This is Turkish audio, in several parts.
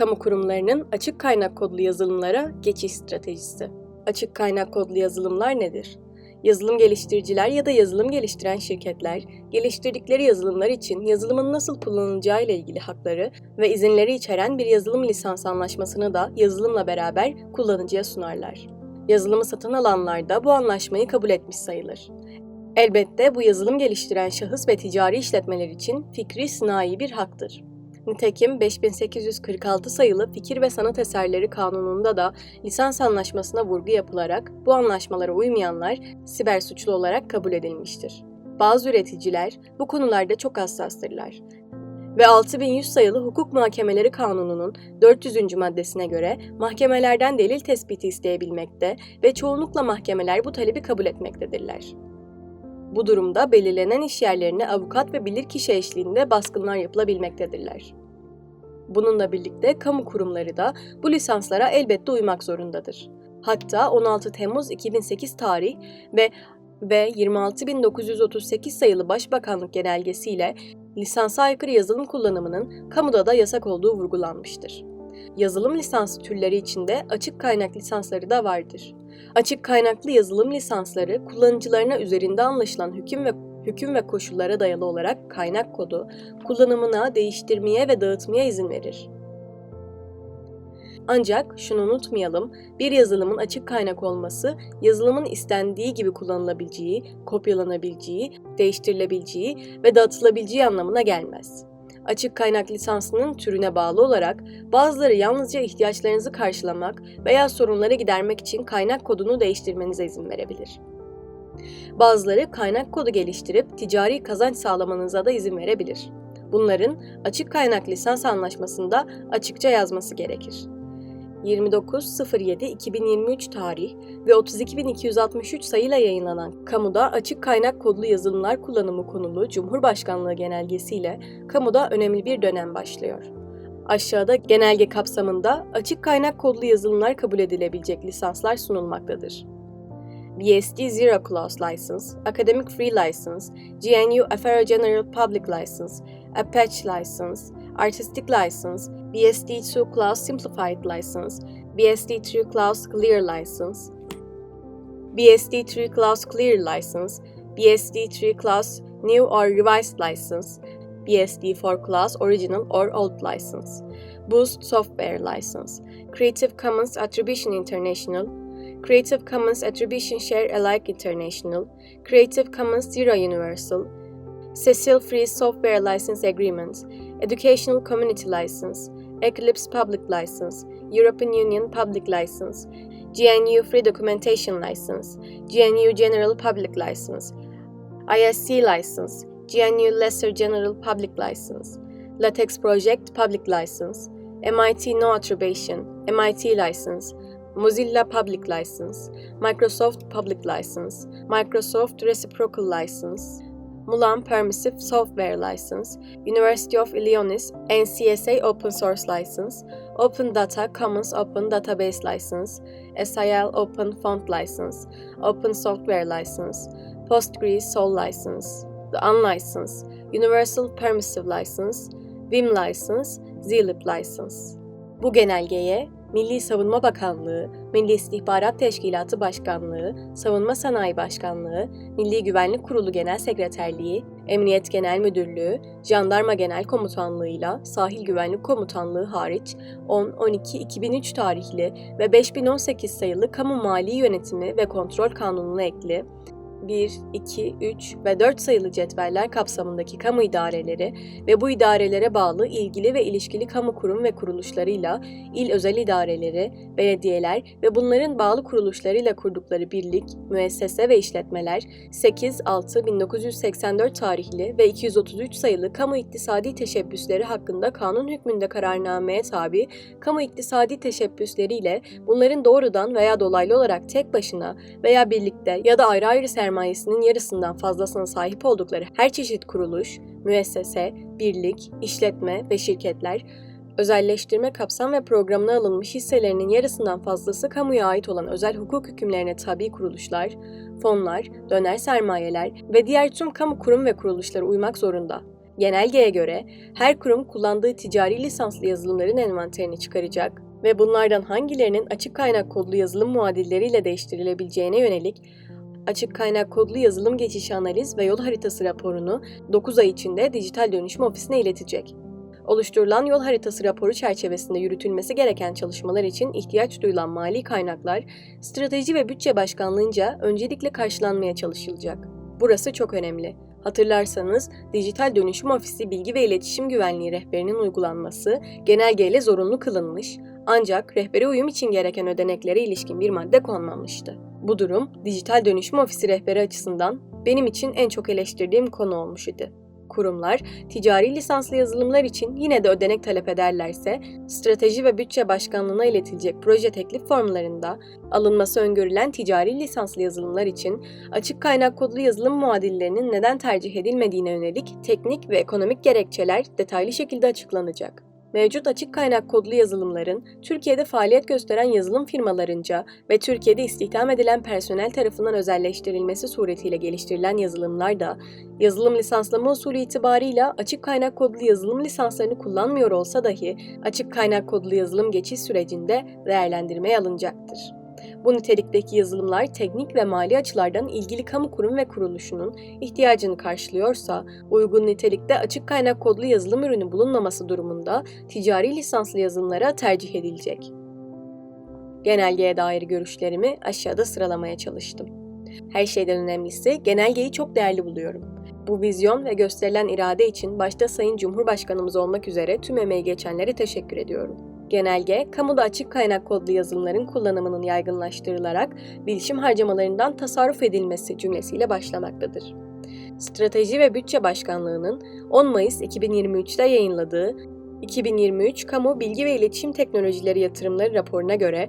Kamu kurumlarının açık kaynak kodlu yazılımlara geçiş stratejisi. Açık kaynak kodlu yazılımlar nedir? Yazılım geliştiriciler ya da yazılım geliştiren şirketler, geliştirdikleri yazılımlar için yazılımın nasıl kullanılacağı ile ilgili hakları ve izinleri içeren bir yazılım lisans anlaşmasını da yazılımla beraber kullanıcıya sunarlar. Yazılımı satın alanlar da bu anlaşmayı kabul etmiş sayılır. Elbette bu yazılım geliştiren şahıs ve ticari işletmeler için fikri sınai bir haktır. Nitekim 5846 sayılı Fikir ve Sanat Eserleri Kanunu'nda da lisans anlaşmasına vurgu yapılarak bu anlaşmalara uymayanlar siber suçlu olarak kabul edilmiştir. Bazı üreticiler bu konularda çok hassastırlar ve 6100 sayılı Hukuk Muhakemeleri Kanunu'nun 400. maddesine göre mahkemelerden delil tespiti isteyebilmekte ve çoğunlukla mahkemeler bu talebi kabul etmektedirler. Bu durumda belirlenen iş yerlerine avukat ve bilirkişi eşliğinde baskınlar yapılabilmektedirler. Bununla birlikte kamu kurumları da bu lisanslara elbette uymak zorundadır. Hatta 16 Temmuz 2008 tarih ve ve 26.938 sayılı Başbakanlık genelgesiyle lisansa aykırı yazılım kullanımının kamuda da yasak olduğu vurgulanmıştır. Yazılım lisansı türleri içinde açık kaynak lisansları da vardır. Açık kaynaklı yazılım lisansları kullanıcılarına üzerinde anlaşılan hüküm ve hüküm ve koşullara dayalı olarak kaynak kodu kullanımına, değiştirmeye ve dağıtmaya izin verir. Ancak şunu unutmayalım, bir yazılımın açık kaynak olması, yazılımın istendiği gibi kullanılabileceği, kopyalanabileceği, değiştirilebileceği ve dağıtılabileceği anlamına gelmez. Açık kaynak lisansının türüne bağlı olarak bazıları yalnızca ihtiyaçlarınızı karşılamak veya sorunları gidermek için kaynak kodunu değiştirmenize izin verebilir. Bazıları kaynak kodu geliştirip ticari kazanç sağlamanıza da izin verebilir. Bunların açık kaynak lisans anlaşmasında açıkça yazması gerekir. 29.07.2023 tarih ve 32.263 sayıyla yayınlanan kamuda açık kaynak kodlu yazılımlar kullanımı konulu Cumhurbaşkanlığı genelgesiyle kamuda önemli bir dönem başlıyor. Aşağıda genelge kapsamında açık kaynak kodlu yazılımlar kabul edilebilecek lisanslar sunulmaktadır. BSD Zero Clause License, Academic Free License, GNU Affairs General Public License, Apache License, Artistic License, BSD2 Clause Simplified License, BSD3 Clause Clear License, BSD3 Clause Clear License, BSD3 Clause New or Revised License, BSD4 Clause Original or Old License, Boost Software License, Creative Commons Attribution International, Creative Commons Attribution Share Alike International, Creative Commons Zero Universal, Cecil Free Software License Agreement, Educational Community License, Eclipse Public License, European Union Public License, GNU Free Documentation License, GNU General Public License, ISC License, GNU Lesser General Public License, LaTeX Project Public License, MIT No Attribution, MIT License, Mozilla Public License, Microsoft Public License, Microsoft Reciprocal License, Mulan Permissive Software License, University of Illinois NCSA Open Source License, Open Data Commons Open Database License, SIL Open Font License, Open Software License, Postgres Sol License, the Unlicensed, Universal Permissive License, Vim License, zlib License. Bu genelgeye Milli Savunma Bakanlığı, Milli İstihbarat Teşkilatı Başkanlığı, Savunma Sanayi Başkanlığı, Milli Güvenlik Kurulu Genel Sekreterliği, Emniyet Genel Müdürlüğü, Jandarma Genel Komutanlığı'yla Sahil Güvenlik Komutanlığı hariç 10-12-2003 tarihli ve 5018 sayılı Kamu Mali Yönetimi ve Kontrol Kanunu'na ekli 1, 2, 3 ve 4 sayılı cetveller kapsamındaki kamu idareleri ve bu idarelere bağlı ilgili ve ilişkili kamu kurum ve kuruluşlarıyla il özel idareleri, belediyeler ve bunların bağlı kuruluşlarıyla kurdukları birlik, müessese ve işletmeler 8-6-1984 tarihli ve 233 sayılı kamu iktisadi teşebbüsleri hakkında kanun hükmünde kararnameye tabi kamu iktisadi teşebbüsleriyle bunların doğrudan veya dolaylı olarak tek başına veya birlikte ya da ayrı ayrı sermayesinin yarısından fazlasına sahip oldukları her çeşit kuruluş, müessese, birlik, işletme ve şirketler özelleştirme kapsam ve programına alınmış hisselerinin yarısından fazlası kamuya ait olan özel hukuk hükümlerine tabi kuruluşlar, fonlar, döner sermayeler ve diğer tüm kamu kurum ve kuruluşları uymak zorunda. Genelgeye göre her kurum kullandığı ticari lisanslı yazılımların envanterini çıkaracak ve bunlardan hangilerinin açık kaynak kodlu yazılım muadilleriyle değiştirilebileceğine yönelik açık kaynak kodlu yazılım geçişi analiz ve yol haritası raporunu 9 ay içinde dijital dönüşüm ofisine iletecek. Oluşturulan yol haritası raporu çerçevesinde yürütülmesi gereken çalışmalar için ihtiyaç duyulan mali kaynaklar Strateji ve Bütçe Başkanlığınca öncelikle karşılanmaya çalışılacak. Burası çok önemli. Hatırlarsanız Dijital Dönüşüm Ofisi Bilgi ve İletişim Güvenliği rehberinin uygulanması genelgeyle zorunlu kılınmış ancak rehbere uyum için gereken ödeneklere ilişkin bir madde konmamıştı. Bu durum Dijital Dönüşüm Ofisi rehberi açısından benim için en çok eleştirdiğim konu olmuş idi kurumlar ticari lisanslı yazılımlar için yine de ödenek talep ederlerse, Strateji ve Bütçe Başkanlığı'na iletilecek proje teklif formlarında alınması öngörülen ticari lisanslı yazılımlar için açık kaynak kodlu yazılım muadillerinin neden tercih edilmediğine yönelik teknik ve ekonomik gerekçeler detaylı şekilde açıklanacak mevcut açık kaynak kodlu yazılımların Türkiye'de faaliyet gösteren yazılım firmalarınca ve Türkiye'de istihdam edilen personel tarafından özelleştirilmesi suretiyle geliştirilen yazılımlar da yazılım lisanslama usulü itibarıyla açık kaynak kodlu yazılım lisanslarını kullanmıyor olsa dahi açık kaynak kodlu yazılım geçiş sürecinde değerlendirmeye alınacaktır. Bu nitelikteki yazılımlar teknik ve mali açılardan ilgili kamu kurum ve kuruluşunun ihtiyacını karşılıyorsa, uygun nitelikte açık kaynak kodlu yazılım ürünü bulunmaması durumunda ticari lisanslı yazılımlara tercih edilecek. Genelgeye dair görüşlerimi aşağıda sıralamaya çalıştım. Her şeyden önemlisi genelgeyi çok değerli buluyorum. Bu vizyon ve gösterilen irade için başta Sayın Cumhurbaşkanımız olmak üzere tüm emeği geçenlere teşekkür ediyorum. Genelge, kamuda açık kaynak kodlu yazılımların kullanımının yaygınlaştırılarak bilişim harcamalarından tasarruf edilmesi cümlesiyle başlamaktadır. Strateji ve Bütçe Başkanlığı'nın 10 Mayıs 2023'te yayınladığı 2023 Kamu Bilgi ve İletişim Teknolojileri Yatırımları raporuna göre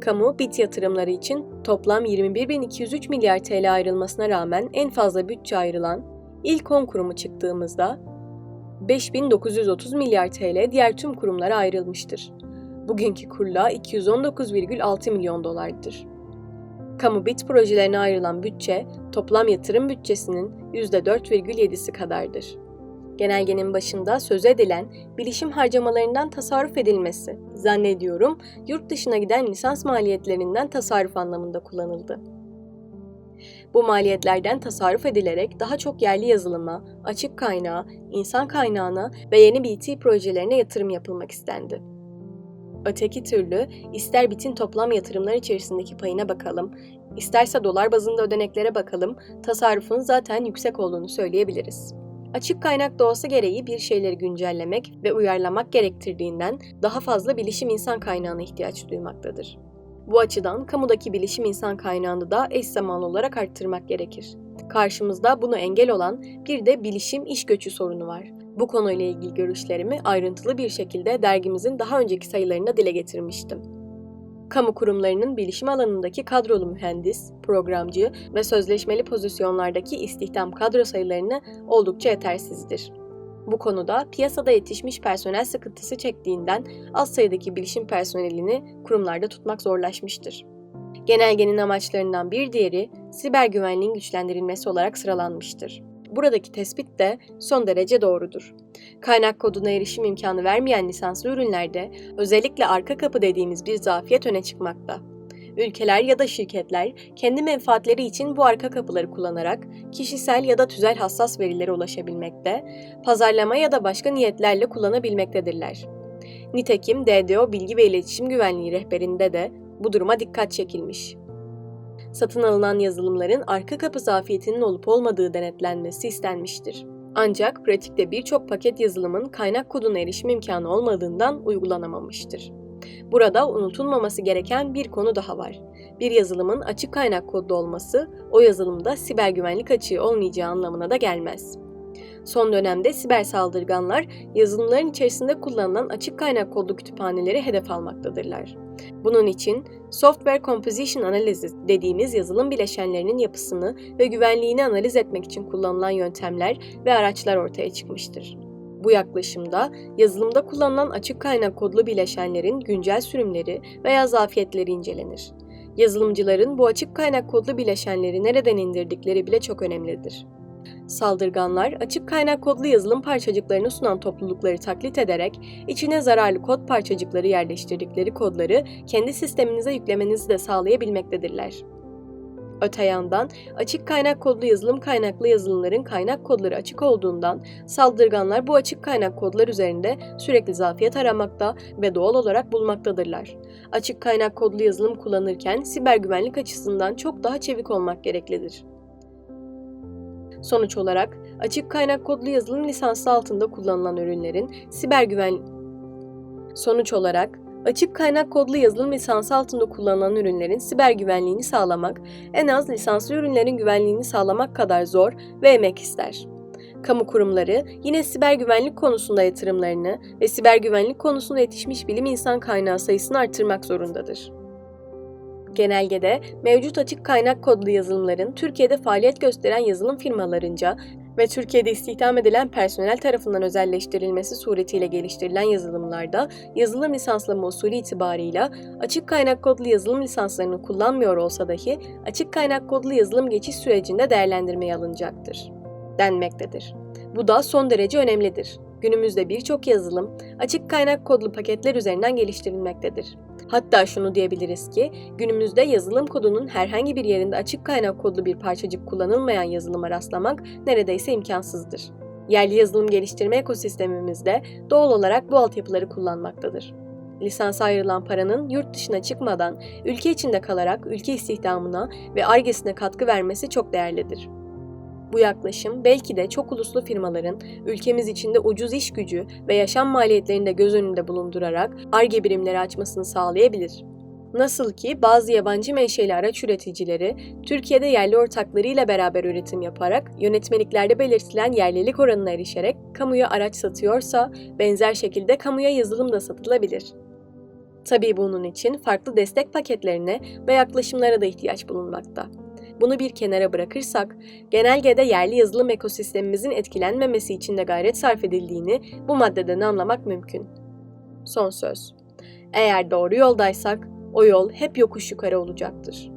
kamu bit yatırımları için toplam 21.203 milyar TL ayrılmasına rağmen en fazla bütçe ayrılan ilk 10 kurumu çıktığımızda 5930 milyar TL diğer tüm kurumlara ayrılmıştır. Bugünkü kurla 219,6 milyon dolardır. Kamu bit projelerine ayrılan bütçe toplam yatırım bütçesinin %4,7'si kadardır. Genelgenin başında söz edilen bilişim harcamalarından tasarruf edilmesi zannediyorum yurt dışına giden lisans maliyetlerinden tasarruf anlamında kullanıldı. Bu maliyetlerden tasarruf edilerek daha çok yerli yazılıma, açık kaynağa, insan kaynağına ve yeni BT projelerine yatırım yapılmak istendi. Öteki türlü ister bitin toplam yatırımlar içerisindeki payına bakalım, isterse dolar bazında ödeneklere bakalım, tasarrufun zaten yüksek olduğunu söyleyebiliriz. Açık kaynak doğası gereği bir şeyleri güncellemek ve uyarlamak gerektirdiğinden daha fazla bilişim insan kaynağına ihtiyaç duymaktadır. Bu açıdan kamudaki bilişim insan kaynağını da eş zamanlı olarak arttırmak gerekir. Karşımızda bunu engel olan bir de bilişim iş göçü sorunu var. Bu konuyla ilgili görüşlerimi ayrıntılı bir şekilde dergimizin daha önceki sayılarında dile getirmiştim. Kamu kurumlarının bilişim alanındaki kadrolu mühendis, programcı ve sözleşmeli pozisyonlardaki istihdam kadro sayılarını oldukça yetersizdir. Bu konuda piyasada yetişmiş personel sıkıntısı çektiğinden az sayıdaki bilişim personelini kurumlarda tutmak zorlaşmıştır. Genelgenin amaçlarından bir diğeri siber güvenliğin güçlendirilmesi olarak sıralanmıştır. Buradaki tespit de son derece doğrudur. Kaynak koduna erişim imkanı vermeyen lisanslı ürünlerde özellikle arka kapı dediğimiz bir zafiyet öne çıkmakta. Ülkeler ya da şirketler kendi menfaatleri için bu arka kapıları kullanarak kişisel ya da tüzel hassas verilere ulaşabilmekte, pazarlama ya da başka niyetlerle kullanabilmektedirler. Nitekim DDO Bilgi ve İletişim Güvenliği rehberinde de bu duruma dikkat çekilmiş. Satın alınan yazılımların arka kapı zafiyetinin olup olmadığı denetlenmesi istenmiştir. Ancak pratikte birçok paket yazılımın kaynak koduna erişim imkanı olmadığından uygulanamamıştır. Burada unutulmaması gereken bir konu daha var. Bir yazılımın açık kaynak kodlu olması o yazılımda siber güvenlik açığı olmayacağı anlamına da gelmez. Son dönemde siber saldırganlar yazılımların içerisinde kullanılan açık kaynak kodlu kütüphaneleri hedef almaktadırlar. Bunun için Software Composition Analysis dediğimiz yazılım bileşenlerinin yapısını ve güvenliğini analiz etmek için kullanılan yöntemler ve araçlar ortaya çıkmıştır. Bu yaklaşımda yazılımda kullanılan açık kaynak kodlu bileşenlerin güncel sürümleri veya zafiyetleri incelenir. Yazılımcıların bu açık kaynak kodlu bileşenleri nereden indirdikleri bile çok önemlidir. Saldırganlar açık kaynak kodlu yazılım parçacıklarını sunan toplulukları taklit ederek içine zararlı kod parçacıkları yerleştirdikleri kodları kendi sisteminize yüklemenizi de sağlayabilmektedirler. Öte yandan açık kaynak kodlu yazılım kaynaklı yazılımların kaynak kodları açık olduğundan saldırganlar bu açık kaynak kodlar üzerinde sürekli zafiyet aramakta ve doğal olarak bulmaktadırlar. Açık kaynak kodlu yazılım kullanırken siber güvenlik açısından çok daha çevik olmak gereklidir. Sonuç olarak açık kaynak kodlu yazılım lisansı altında kullanılan ürünlerin siber güven Sonuç olarak açık kaynak kodlu yazılım lisansı altında kullanılan ürünlerin siber güvenliğini sağlamak en az lisanslı ürünlerin güvenliğini sağlamak kadar zor ve emek ister. Kamu kurumları yine siber güvenlik konusunda yatırımlarını ve siber güvenlik konusunda yetişmiş bilim insan kaynağı sayısını artırmak zorundadır. Genelgede mevcut açık kaynak kodlu yazılımların Türkiye'de faaliyet gösteren yazılım firmalarınca ve Türkiye'de istihdam edilen personel tarafından özelleştirilmesi suretiyle geliştirilen yazılımlarda yazılım lisanslama usulü itibarıyla açık kaynak kodlu yazılım lisanslarını kullanmıyor olsa dahi açık kaynak kodlu yazılım geçiş sürecinde değerlendirmeye alınacaktır denmektedir. Bu da son derece önemlidir. Günümüzde birçok yazılım açık kaynak kodlu paketler üzerinden geliştirilmektedir. Hatta şunu diyebiliriz ki günümüzde yazılım kodunun herhangi bir yerinde açık kaynak kodlu bir parçacık kullanılmayan yazılıma rastlamak neredeyse imkansızdır. Yerli yazılım geliştirme ekosistemimizde doğal olarak bu altyapıları kullanmaktadır. Lisansa ayrılan paranın yurt dışına çıkmadan ülke içinde kalarak ülke istihdamına ve argesine katkı vermesi çok değerlidir. Bu yaklaşım belki de çok uluslu firmaların ülkemiz içinde ucuz iş gücü ve yaşam maliyetlerini de göz önünde bulundurarak ARGE birimleri açmasını sağlayabilir. Nasıl ki bazı yabancı menşeli araç üreticileri Türkiye'de yerli ortaklarıyla beraber üretim yaparak yönetmeliklerde belirtilen yerlilik oranına erişerek kamuya araç satıyorsa benzer şekilde kamuya yazılım da satılabilir. Tabii bunun için farklı destek paketlerine ve yaklaşımlara da ihtiyaç bulunmakta. Bunu bir kenara bırakırsak, genelgede yerli yazılım ekosistemimizin etkilenmemesi için de gayret sarf edildiğini bu maddeden anlamak mümkün. Son söz. Eğer doğru yoldaysak, o yol hep yokuş yukarı olacaktır.